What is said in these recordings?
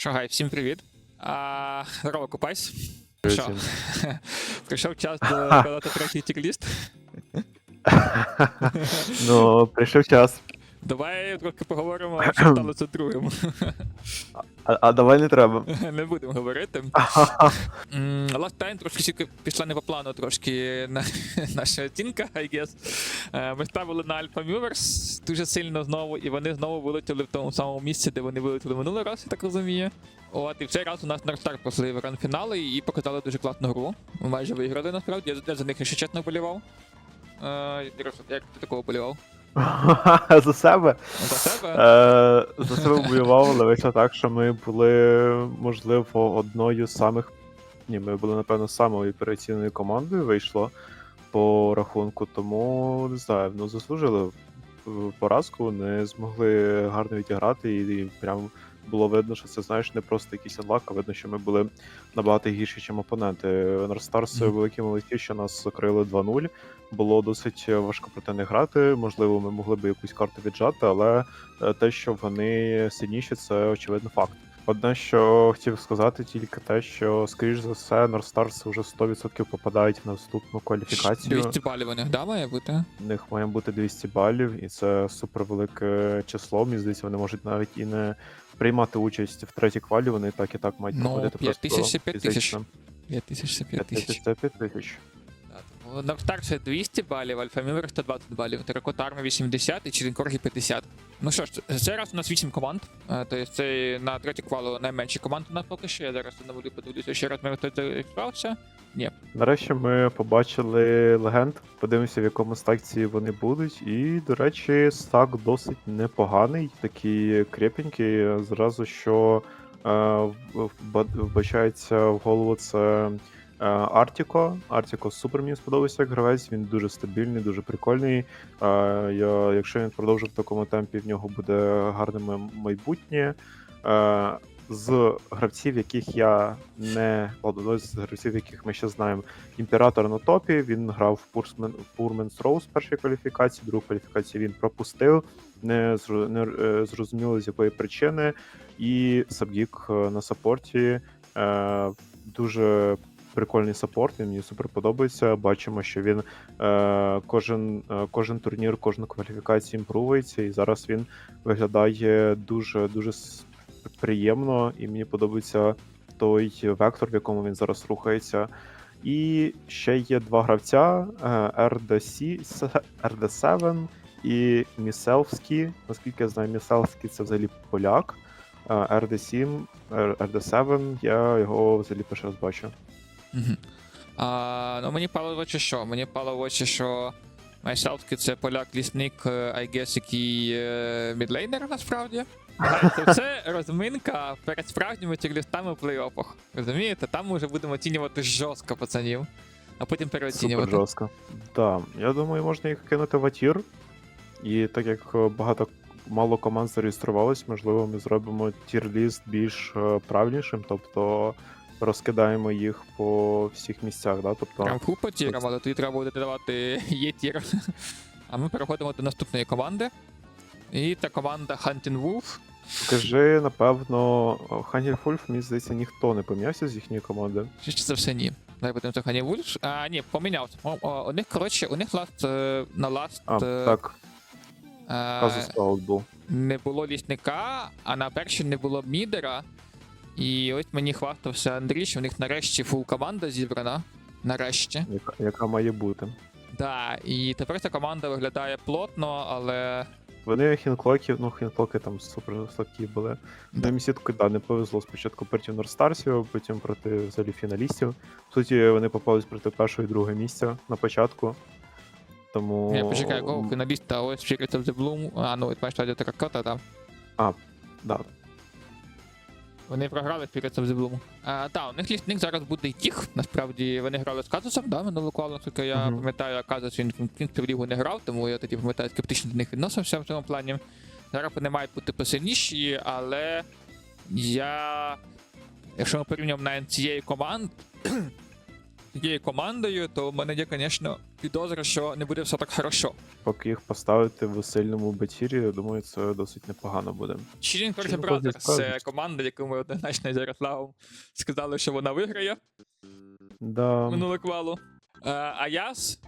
Шагай, всім привіт. А, здорово, купайсь. Привіт Що? Прийшов час додати третій тірліст. Ну, прийшов час. Давай трохи поговоримо, що сталося другим. А, а давай не треба. Не будемо говорити. Last time трошки пішла не по плану трошки на, наша оцінка, I guess. Е, Ми ставили на Alpha Movers дуже сильно знову, і вони знову вилетіли в тому самому місці, де вони вилетіли минулий раз, я так розумію. От, і в цей раз у нас Northstar пройшли в гранд-фінали і показали дуже класну гру. Ми майже виграли насправді. Я, я за них ще чесно болівав. Е, як ти такого болівав? За себе. За себе? Е, за себе воював, але вийшло так, що ми були, можливо, одною з самих. Ні, ми були, напевно, самою операційною командою вийшло по рахунку, тому не знаю, ну заслужили поразку, не змогли гарно відіграти, і, і прям було видно, що це знаєш не просто якийсь анлак, а видно, що ми були набагато гірші, ніж опоненти. Норстарс Мгм. великі молодці, що нас закрили 2-0. Було досить важко проти них грати. Можливо, ми могли би якусь карту віджати, але е, те, що вони сильніші, це очевидно факт. Одне, що хотів сказати, тільки те, що, скоріш за все, Норстарс вже 100% попадають в наступну кваліфікацію. 200 балів у них, да, має бути? У них має бути 200 балів, і це супервелике число. Мені здається, вони можуть навіть і не приймати участь в третій квалі. Вони так і так мають Ну, проходити 5 тисяч 5 тисяч. 5 тисяч це 5 5 тисяч. тисяч 5 тисяч. На старше 200 балів, Альфа Мювер 120 балів, Теракот Армі 80 і Черенкоргі 50. Ну що ж, цей раз у нас 8 команд. Е, Тобто це на третю квалу найменші команди у нас поки що. Я зараз не буду подивитися ще раз, ми хто. Ні. Нарешті ми побачили легенд. Подивимося, в якому стакці вони будуть. І, до речі, стак досить непоганий, такий крепенький. Зразу що е, вбачається в голову це е, Артіко. Артіко супер мені сподобався як гравець. Він дуже стабільний, дуже прикольний. Е, я, якщо він продовжив в такому темпі, в нього буде гарне майбутнє. Е, з гравців, яких я не ладно, з гравців, яких ми ще знаємо. Імператор на топі. Він грав в Пурменс Роуз першій кваліфікації, другу кваліфікацію він пропустив. Не, е, зрозуміло з якої причини. І Сабгік е, на саппорті е, дуже прикольний саппорт. Він мені супер подобається. Бачимо, що він е, кожен, е, кожен турнір, кожну кваліфікацію імпрувується, і зараз він виглядає дуже дуже приємно, і мені подобається той вектор, в якому він зараз рухається. І ще є два гравця: е, RDC, RD7 і Міселський. Наскільки я знаю, Міселський це взагалі поляк. Е, RD7, е, RD7, я його взагалі перший раз бачу. А, ну мені пало в очі що? Мені пало в очі, що Майсалський це поляк-лісник, е, I guess, який е, мідлейнер насправді. Це розминка перед справжніми тірлістами в плей-офах. Розумієте? Там ми вже будемо оцінювати жорстко пацанів, а потім Супер переоцінювати. жорстко. Так, я думаю, можна їх кинути в атір. І так як е, багато мало команд зареєструвалось, можливо, ми зробимо тір-ліст більш правильнішим, тобто розкидаємо їх по всіх місцях, да? тобто Прям купа тірам, але тоді треба буде додавати є тір. А ми переходимо до наступної команди. І та команда Hunting Wolf. Скажи, напевно, Хангель Фульф, мені здається, ніхто не помінявся з їхньої команди. Чи це все ні? Давай будемо це Хані Вульф. А, ні, помінявся. О, о, у них, коротше, у них ласт е, на ласт А, е, так, е, казус аут був. не було лісника, а на першій не було мідера. І ось мені хвастався Андрій, що в них нарешті фул команда зібрана. Нарешті. Яка, яка має бути. Да, і тепер ця команда виглядає плотно, але. Вони хінклоків, ну хінклоки там супер слабкі були. Да. На місітку, да, не повезло спочатку проти Норстарсів, потім проти взагалі фіналістів. В суті, вони попались проти першого і другого місця на початку. Тому. Я почекай, якого фіналіста, ось Secret of the Bloom. А, ну, маєш радіо Теракота, там. Да. Вони програли the Bloom. Так, у них лісник зараз буде і тіх. Насправді вони грали з Казусом, да, минулого колу, наскільки я Мгм. пам'ятаю, а Казус він в принципі в лігу не грав, тому я тоді пам'ятаю, скептично до них відносився в цьому плані. Зараз вони мають бути посильніші, але я. Якщо ми порівнюємо навіть цією команд. цією командою, то в мене є, звісно, підозра, що не буде все так хорошо. Поки їх поставити в сильному бетірі, я думаю, це досить непогано буде. Cheating Чи Бразер це команда, яку ми однозначно з Ярославом сказали, що вона виграє Да. минуле квалу. А Аяс,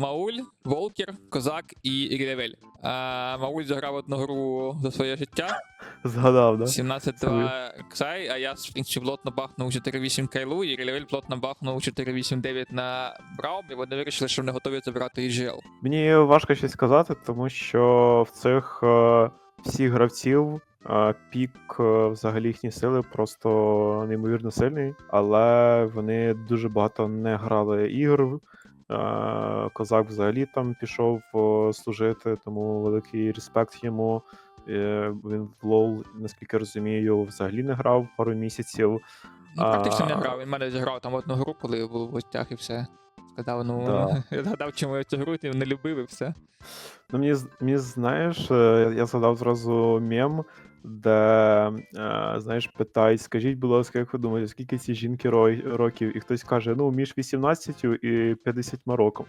Мауль, Волкер, Козак і Ірілевель. Е, Мауль заграв одну гру за своє життя. Згадав, да? 17-2 Ксай, Аяс, в принципі, плотно бахнув 4-8 Кайлу, і Ірілевель плотно бахнув 4-8-9 на Браум, і вони вирішили, що вони готові забирати EGL. Мені важко щось сказати, тому що в цих е, всіх гравців е, пік е, взагалі їхні сили просто неймовірно сильний, але вони дуже багато не грали ігор. Е, Козак взагалі там пішов е, служити, тому великий респект йому. Е, Він в лол, наскільки розумію, взагалі не грав пару місяців. Ну, практично не грав. Він мене зіграв там одну гру, коли був в гостях і все. Сказав, ну, Да. я згадав, чому я цю гру не любив і все. Ну, мені, мені знаєш, е, я згадав зразу мем, де, е, знаєш, питають, скажіть, будь ласка, як ви думаєте, скільки ці жінки років? І хтось каже, ну, між 18 і 50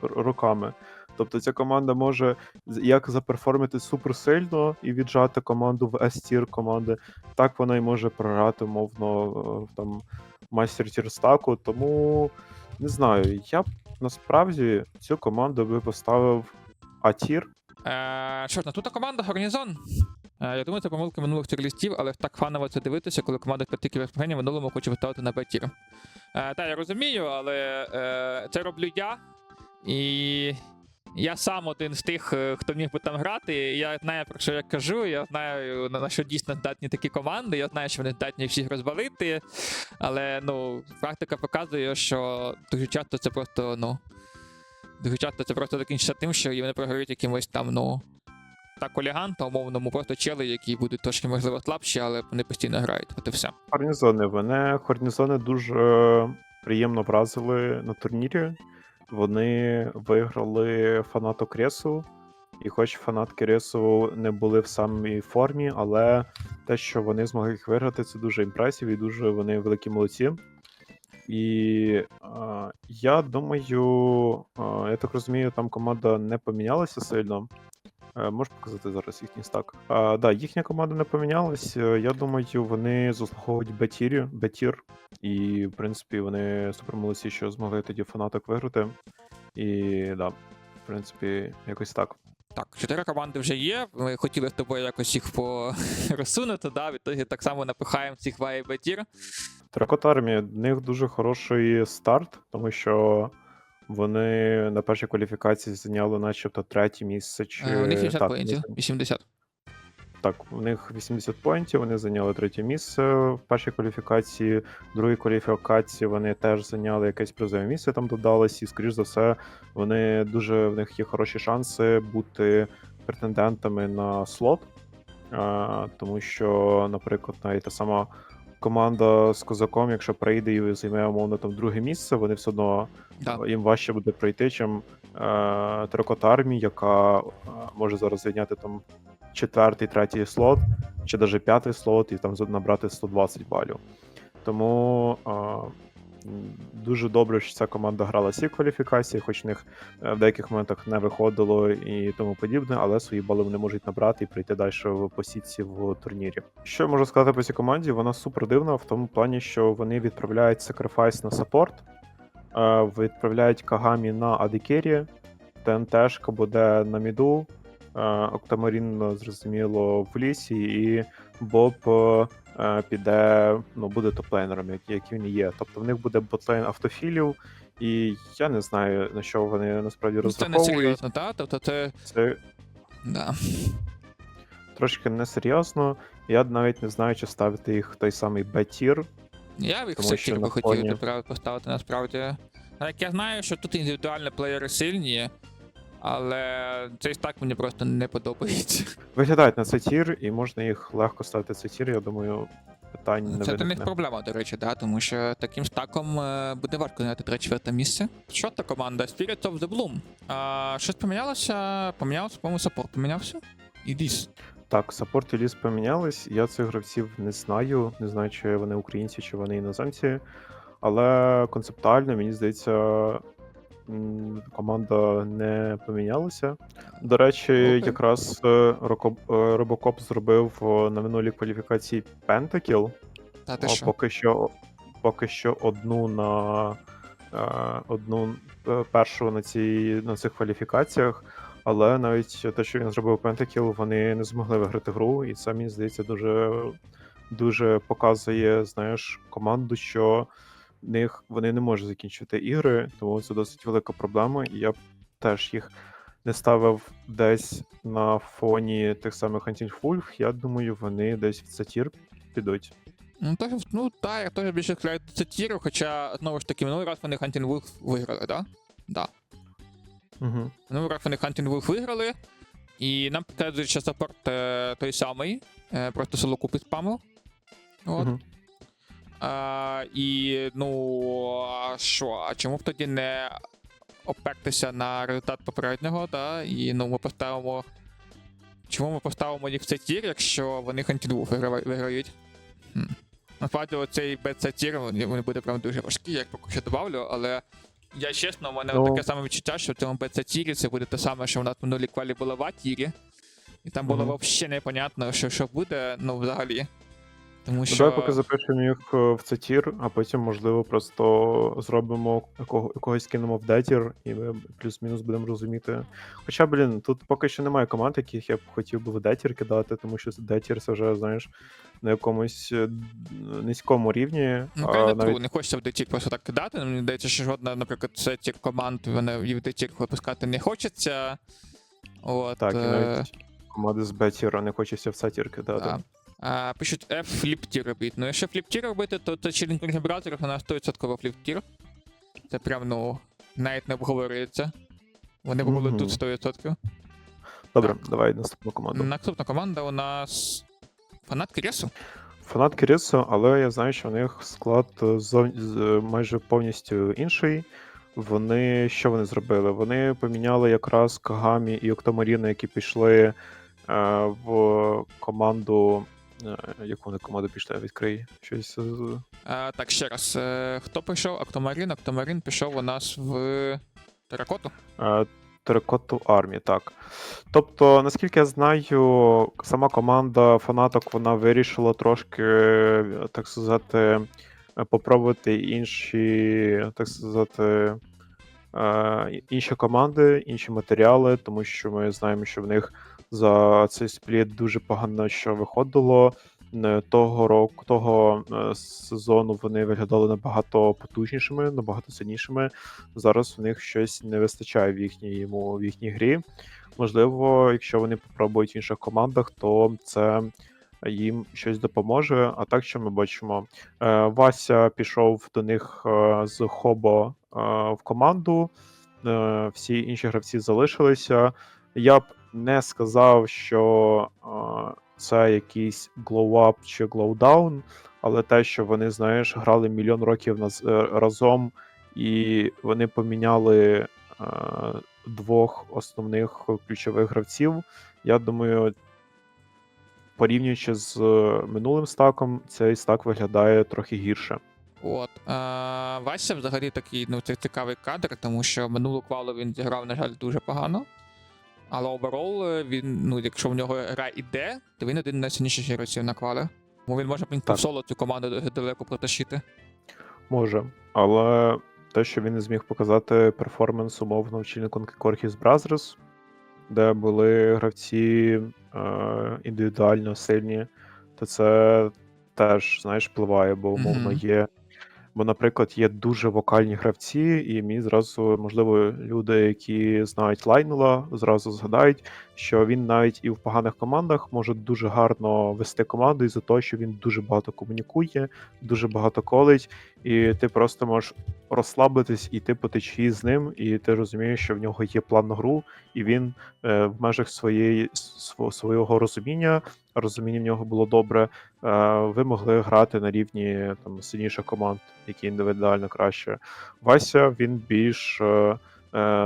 роками. Тобто ця команда може як заперформити суперсильно і віджати команду в S-тір команди, так вона й може програти, мовно, е, там, мастер тірстаку. Тому не знаю, я б насправді цю команду би поставив А-тір. Е, що ж, наступна команда гарнізон. Е, я думаю, це помилка минулих тірлістів, але так фаново це дивитися, коли команда п'яти кіберспортсменів минулому хоче виставити на Б-тір. Е, та, я розумію, але е, це роблю я. І я сам один з тих, е, хто міг би там грати. Я знаю, про що я кажу, я знаю, на що дійсно здатні такі команди, я знаю, що вони здатні всіх розвалити. Але ну, практика показує, що дуже часто це просто, ну. Дуже часто це просто закінчиться тим, що вони програють якимось там, ну. Так, оліганта, умовному, просто чели, які будуть трошки, можливо, слабші, але вони постійно грають. От і все. Хорнізони. Вони хорнізони дуже приємно вразили на турнірі. Вони виграли фанату Кресу. І хоч фанатки Кресу не були в самій формі, але те, що вони змогли їх виграти, це дуже імпресів і дуже вони великі молодці. І а, я думаю, а, я так розумію, там команда не помінялася сильно. Е, Можеш показати зараз їхній стак? А, да, їхня команда не помінялась. Е, Я думаю, вони заслуговують Бетірі, Бетір. І, в принципі, вони супермолодці, що змогли тоді фанаток виграти. І да, в принципі, якось так. Так, чотири команди вже є. Ми хотіли з тобою якось їх по розсунути, да, в ітогі так само напихаємо цих вай бетір. Тракот армія, в них дуже хороший старт, тому що вони на першій кваліфікації зайняли начебто третє місце. Чи... Е, У них 70 так, поінтів, 80. Так, у них 80 поінтів, вони зайняли третє місце в першій кваліфікації, в другій кваліфікації вони теж зайняли якесь призове місце, там додалось, і, скоріш за все, вони дуже в них є хороші шанси бути претендентами на слот. Тому що, наприклад, навіть та сама команда з козаком, якщо прийде і займе умовно там друге місце, вони все одно Да. їм важче буде пройти, чим е, Трикот армії, яка е, може зараз зайняти там четвертий, третій слот, чи навіть п'ятий слот, і там набрати 120 балів. Тому е, дуже добре, що ця команда грала всі кваліфікації, хоч в них е, в деяких моментах не виходило і тому подібне, але свої бали вони можуть набрати і прийти далі в посідці в турнірі. Що я можу сказати по цій команді? Вона супер дивна в тому плані, що вони відправляють сакрифайс на саппорт, е, відправляють Кагамі на Адикері, ТНТшка буде на міду, е, Октамарін, зрозуміло, в лісі, і Боб е, піде, ну, буде топ-лейнером, як, як він є. Тобто в них буде ботлейн автофілів, і я не знаю, на що вони насправді Ну, Це не розраховують. серйозно, так? Тобто це. Це Да. трошки несерйозно. Я навіть не знаю, чи ставити їх в той самий Б-тір. Я б їх Тому все що би на хотів фоні- поставити насправді. А Як я знаю, що тут індивідуальні плеєри сильні, але цей стак мені просто не подобається. Виглядають на тір, і можна їх легко ставити в цей тір. Я думаю, питань не Це для них виникне. проблема, до речі, да, тому що таким стаком е, буде важко зайняти третє-четверте місце. Що та команда? Spirits of the Bloom. А, щось помінялося? Помінялося, по-моєму, саппорт помінявся? І ліс. Так, саппорт і ліс помінялись. Я цих гравців не знаю. Не знаю, чи вони українці, чи вони іноземці. Але концептуально, мені здається, команда не помінялася. До речі, Окей. якраз е, е, Робокоп зробив на минулій кваліфікації Пентакіл. Та ти що? поки що поки що одну на е, одну першу на цій на цих кваліфікаціях. Але навіть те, що він зробив Пентакіл, вони не змогли виграти гру, і це мені здається дуже, дуже показує, знаєш, команду, що них вони не можуть закінчити ігри, тому це досить велика проблема. І я б теж їх не ставив десь на фоні тих самих Hunting Wolf. Я думаю, вони десь в цей тір підуть. Ну, так, ну так, я теж більше схиляю до цитіру, хоча, знову ж таки, минулий раз вони Hunting Wolf виграли, да? Да. Угу. Минулий раз вони Hunting Wolf виграли, і нам підтверджують, що саппорт е, той самий, е, просто село купи спаму. От. Угу. А, і ну, а що, а чому б тоді не опертися на результат попереднього, да? І ну, ми поставимо. Чому ми поставимо їх в цей тір, якщо вони Хантілву виграють? Хм. Насправді, оцей BC тір він буде прям дуже важкий, як поки що добавлю, але я чесно, у мене Ну. таке саме відчуття, що в цьому BC тірі це буде те саме, що в нас в минулій квалі було в А-тірі. І там було Мгм. взагалі непонятно, що, що буде, ну взагалі. Тому Ну, що. Давай поки запишемо їх е, в тір, а потім, можливо, просто зробимо якого, якогось кинемо в детір, і ми плюс-мінус будемо розуміти. Хоча, блін, тут поки що немає команд, яких я б хотів би в детір кидати, тому що детір це вже, знаєш, на якомусь е, низькому рівні. Ну, а правильно, навіть... не хочеться в детір просто так кидати. Мені здається, що жодна, наприклад, це тір команд вони і в детір випускати не хочеться. От, Так, і е, навіть команди з бетіра не хочеться в цей тір кидати. да. А, пишуть F фліп-тір робити. Ну, якщо фліп-тір робити, то це Chilling Бразерів на 100% фліп-тір. Це прям, ну, навіть не обговорюється. Вони були Мгм. тут 100%. Добре, давай наступну команду. Наступна команда у нас фанат Кресу. Фанат Кирису, але я знаю, що у них склад е, зов- майже повністю інший. Вони що вони зробили? Вони поміняли якраз Кагамі і Октомаріна, які пішли е, в команду. Е, яку вони команду пішли? Відкрий щось. А, так, ще раз. Е, хто пішов? Актомарін. Актомарін пішов у нас в Теракоту. Е, Теракоту армії, так. Тобто, наскільки я знаю, сама команда фанаток вона вирішила трошки, е, так сказати, е, попробувати інші, так сказати, е, інші команди, інші матеріали, тому що ми знаємо, що в них за цей спліт дуже погано що виходило. Е, Того року, того е, сезону вони виглядали набагато потужнішими, набагато сильнішими зараз у них щось не вистачає в їхній, в їхній грі. Можливо, якщо вони попробують в інших командах, то це їм щось допоможе. А так, що ми бачимо, Е, Вася пішов до них з Хобо в команду. Всі інші гравці залишилися. Я б не сказав, що е, це якийсь glow-up чи glow-down, але те, що вони, знаєш, грали мільйон років наз- е, разом, і вони поміняли е, двох основних ключових гравців. Я думаю, порівнюючи з е, минулим стаком, цей стак виглядає трохи гірше. От. А, Вася взагалі такий ну, цікавий кадр, тому що минулу квалу він зіграв, на жаль, дуже погано. Але оверол, він, ну, якщо в нього гра іде, то він один з найсильніших гравців на квалі. Тому він може в соло цю команду далеко протащити. Може, але те, що він не зміг показати перформанс умовно в Чільнику Корхіс Бразерс, де були гравці е, індивідуально сильні, то це теж, знаєш, впливає, бо умовно є. Бо, наприклад, є дуже вокальні гравці, і мені зразу, можливо, люди, які знають Лайнела, зразу згадають, що він навіть і в поганих командах може дуже гарно вести команду із-за того, що він дуже багато комунікує, дуже багато колить, і ти просто можеш розслабитись і йти по течії з ним, і ти розумієш, що в нього є план на гру, і він е, в межах своєї сво- свого розуміння, розуміння в нього було добре. Е, ви могли грати на рівні там сильніших команд, які індивідуально краще. Вася він більш е,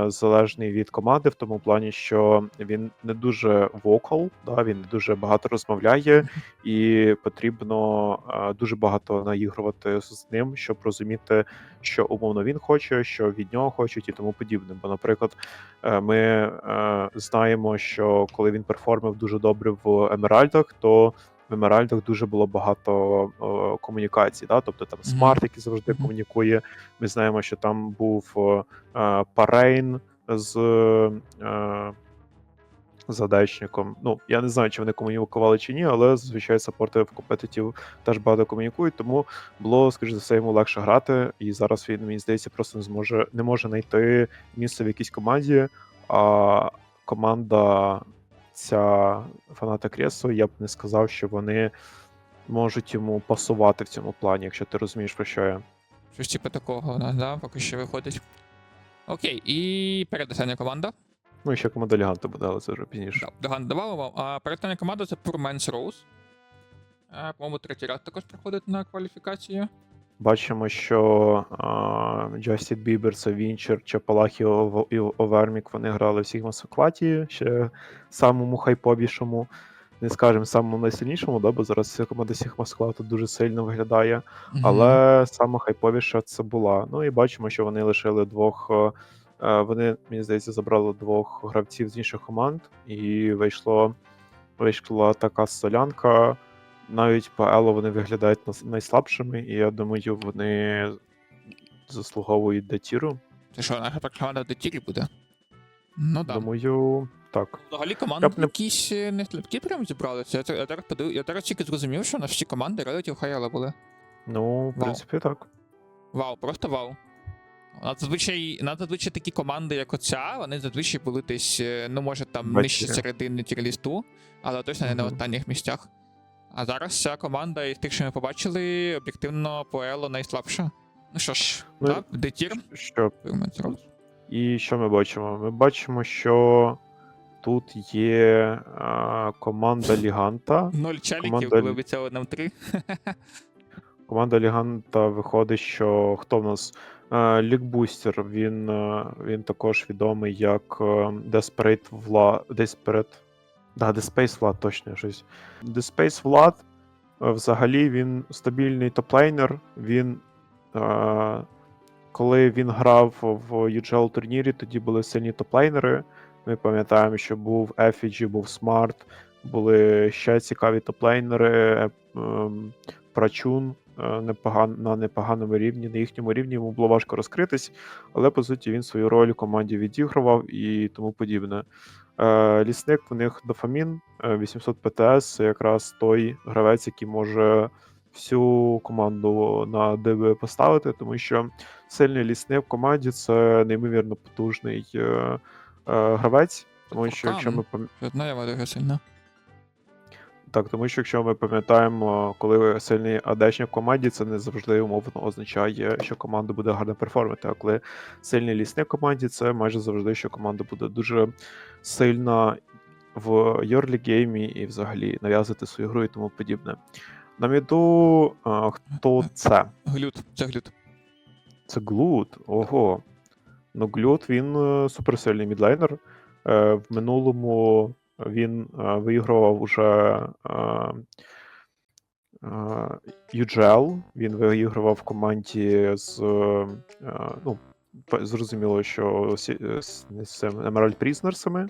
залежний від команди в тому плані, що він не дуже вокал, да, він не дуже багато розмовляє, і потрібно е, дуже багато наігрувати з ним, щоб розуміти, що умовно він хоче, що від нього хочуть і тому подібне. Бо, наприклад, е, ми е, знаємо, що коли він перформив дуже добре в Емеральдах, то в Емеральдах дуже було багато е, комунікацій. Да? Тобто там. Смарт, який завжди комунікує. Ми знаємо, що там був е, Парейн з. Е, задачником. Ну, я не знаю, чи вони комунікували чи ні, але зазвичай саппорти в компетитів теж багато комунікують, тому було, скоріш за все, йому легше грати. І зараз він, мені здається, просто не зможе не може знайти місце в якійсь команді. А команда ця фаната Кресу, я б не сказав, що вони можуть йому пасувати в цьому плані, якщо ти розумієш, про що я. Щось типу такого, да, поки що виходить. Окей, і передостання команда. Ну і ще команда Ліганта буде, але це вже пізніше. Да, Доган давав вам. А передостання команда це Poor Man's Rose. По-моєму, третій раз також приходить на кваліфікацію. Бачимо, що Джастін Бібер, це Вінчер, Чапалах і Овермік вони грали в Сігма ще самому хайповішому, не скажемо самому найсильнішому, да, бо зараз команда Сігма Склату дуже сильно виглядає. Мгм. Але саме хайповіша це була. Ну і бачимо, що вони лишили двох. е, е, Вони, мені здається, забрали двох гравців з інших команд, і вийшло, вийшла така солянка. Навіть по Ело вони виглядають найслабшими, і я думаю, вони заслуговують до тіру. Це що, наша така команда в детілі буде? Ну так. Да. Думаю, так. Взагалі команди не- якісь е, не слабкі прям зібралися. Я, я, зараз подив... я зараз тільки зрозумів, що на всі команди relative high були. Ну, в принципі, так. Вау, просто вау. Нас зазвичай такі команди, як оця, вони зазвичай були десь, е, ну може там нижче середини тірлісту, але точно не на останніх місцях. А зараз ця команда із тих, що ми побачили, об'єктивно по Ело найслабша. Ну що ж, Ну, так, детір. Що? І що ми бачимо? Ми бачимо, що тут є а, команда Ліганта. Ноль чаліків, Команда коли обіцяли нам три. Команда Ліганта виходить, що хто в нас? Лікбустер, він, він також відомий як Desperate Влад. Desperate. Да, Despace Влад, точно щось. Despace Влад взагалі він стабільний топлейнер. Він. Е, коли він грав в UGL турнірі, тоді були сильні топлейнери. Ми пам'ятаємо, що був Effigy, був Smart, були ще цікаві топлейнери. ем, Прачун е, на непоганому рівні, на їхньому рівні йому було важко розкритись, але по суті він свою роль у команді відігрував і тому подібне. Е, Лісник в них дофамін, е, 800 ПТС це якраз той гравець, який може всю команду на ДБ поставити, тому що сильний лісник в команді це неймовірно потужний е, е, гравець. Тому що якщо ми пам- так, тому що якщо ми пам'ятаємо, коли сильний АДшник в команді, це не завжди умовно означає, що команда буде гарно перформити. А коли сильний лісник в команді, це майже завжди, що команда буде дуже сильна в Йорлі геймі і взагалі нав'язати свою гру і тому подібне. На міду, а, хто це? Глют, це глют. Це Глут. Ого. Ну, Глют він е, суперсильний мідлейнер. Е, В минулому він е, виігрував уже е, е, UGL. Він виігрував в команді з. е, Ну, зрозуміло, що е, з Emerald Prisoners'ами.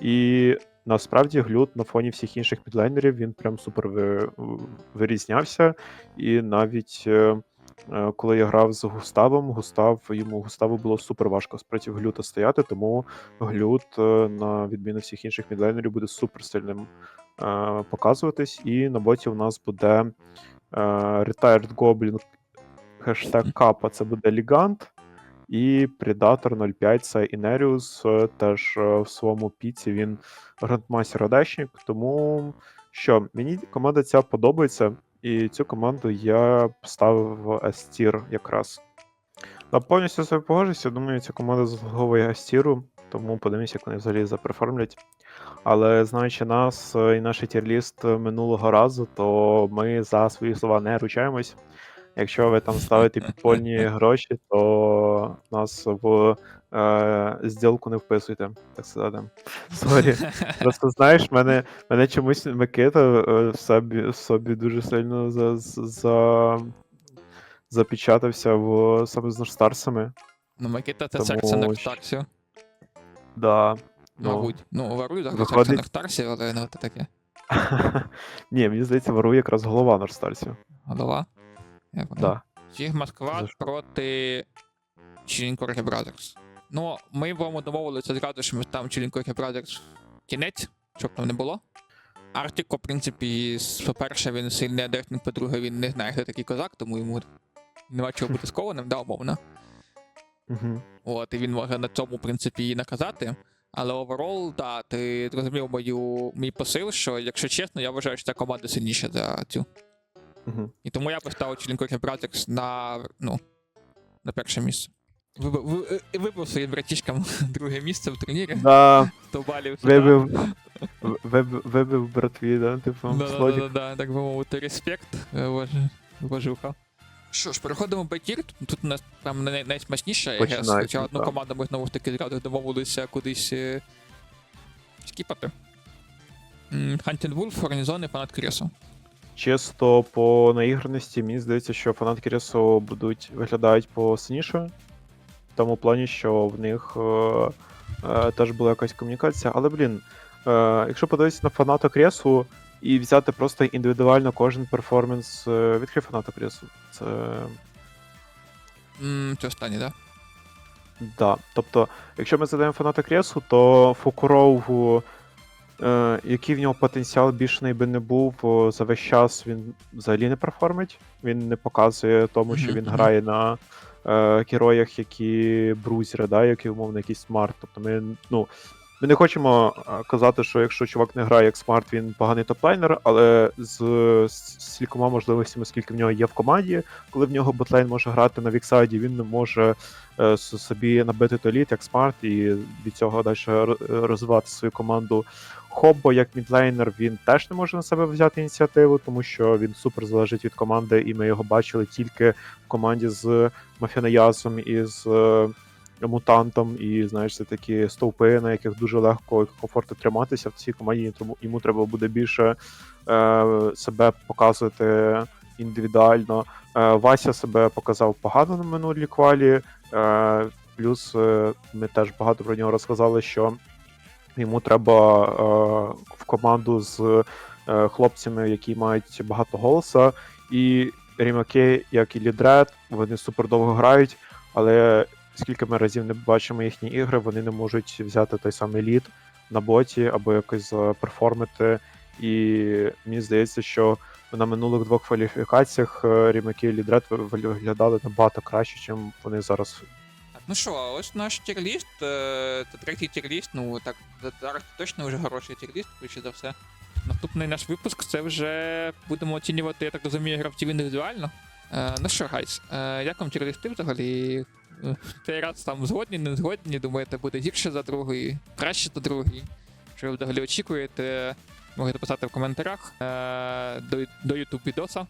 І насправді глют на фоні всіх інших мідлайнерів він прям супер ви- вирізнявся. І навіть. Е, Коли я грав з Густавом, Густав йому Густаву було супер важко спроти глюта стояти, тому глют, е, на відміну всіх інших мідлайнерів, буде супер сильним е, показуватись. І на боті у нас буде Retired Goblin хештег Капа, це буде Лігант. І Predator 05 це Інеріус, теж в своєму піці він грандмастер одешник. Тому що мені команда ця подобається, і цю команду я поставив в S-тір якраз. Та повністю собою погоджуюся, думаю, ця команда заслуговує S-тіру, тому подивимося, як вони взагалі заперформлять. Але знаючи нас е, і наш тірліст минулого разу, то ми за свої слова не ручаємось. Якщо ви там ставите підпольні гроші, то нас в е, зділку не вписуйте, так сказати. Сорі. Просто знаєш, мене, мене чомусь Микита е, в собі, в собі дуже сильно за, за, запечатався в саме з Норстарсами. Ну, Микита це що- Нектарсів, Да. Ну, мабуть. Ну, варують так, виходить- Нектарсів, але ну, це таке. Ні, мені здається, ворує якраз голова Норстарсів. Голова. Я. Да. Сігма Сквад проти Чілінкорги Brothers. Ну, ми вам домовилися зразу, що ми там Чілінкорги Brothers кінець, щоб там не було. Артіко, в принципі, по-перше, він сильний адептник, по-друге, він не знає, хто такий козак, тому йому нема чого бути скованим, да, умовно. Угу. От, і він може на цьому, в принципі, і наказати. Але оверол, да, ти зрозумів мою, мій посил, що, якщо чесно, я вважаю, що ця команда сильніша за цю. Угу. І тому я поставив Чілінкоргі Братекс на, ну, на перше місце. Вибив, ви- е, вибив своїм братішкам друге місце в турнірі. Да, 100 балів. вибив, вибив, вибив братві, да, типу, Да, да, да, да, так би мовити, респект, е, важ- важуха. Що ж, переходимо в байтір. Тут у нас там най- найсмачніше, я. Починається, Хоча одну команду ми знову ж таки зразу домовилися кудись е, скіпати. Хантін Вулф, організований фанат Крісу. Чисто по наіграності, мені здається, що фанатки Рісу будуть виглядають посильніше. В тому плані, що в них е, е, теж була якась комунікація. Але, блін, е, якщо подивитися на фаната Кресу і взяти просто індивідуально кожен перформанс відкрив фаната Кресу, це М, Це останнє, так? Да. Тобто, якщо ми задаємо фаната Кресу, то Фукуров, е, який в нього потенціал більший би не був, за весь час він взагалі не перформить. Він не показує тому, що він грає на е, героях, які брузери, да, які умовно якийсь смарт. Тобто ми, ну, ми не хочемо е, казати, що якщо чувак не грає як смарт, він поганий топлайнер, але з, з стількома можливостями, скільки в нього є в команді, коли в нього ботлейн може грати на віксайді, він не може е, собі набити толіт як смарт і від цього далі розвивати свою команду. Хоббо, як мідлейнер, він теж не може на себе взяти ініціативу, тому що він супер залежить від команди, і ми його бачили тільки в команді з Мафінаязом і з е, мутантом, і знаєш, це такі стовпи, на яких дуже легко і комфортно триматися в цій команді. Йому треба буде більше е, себе показувати індивідуально. Е, Вася себе показав погано на минулій квалі. Е, плюс е, ми теж багато про нього розказали, що йому треба е, в команду з е, хлопцями, які мають багато голоса. І Рімаки, як і Лідред, вони супер довго грають, але скільки ми разів не бачимо їхні ігри, вони не можуть взяти той самий лід на боті або якось перформити. І мені здається, що на минулих двох кваліфікаціях е, Рімаки і Лідред виглядали набагато краще, ніж вони зараз ну що, ось наш тірліст, е, це третій тірліст, ну так, зараз точно вже хороший тірліст, швидше за все. Наступний наш випуск це вже будемо оцінювати, я так розумію, гравців індивідуально. Е, ну що, гайс, е, як вам тірлісти взагалі? Цей раз там згодні, не згодні, думаєте, буде гірше за другий, краще за другий. Що ви взагалі очікуєте? Можете писати в коментарях до, до YouTube відоса.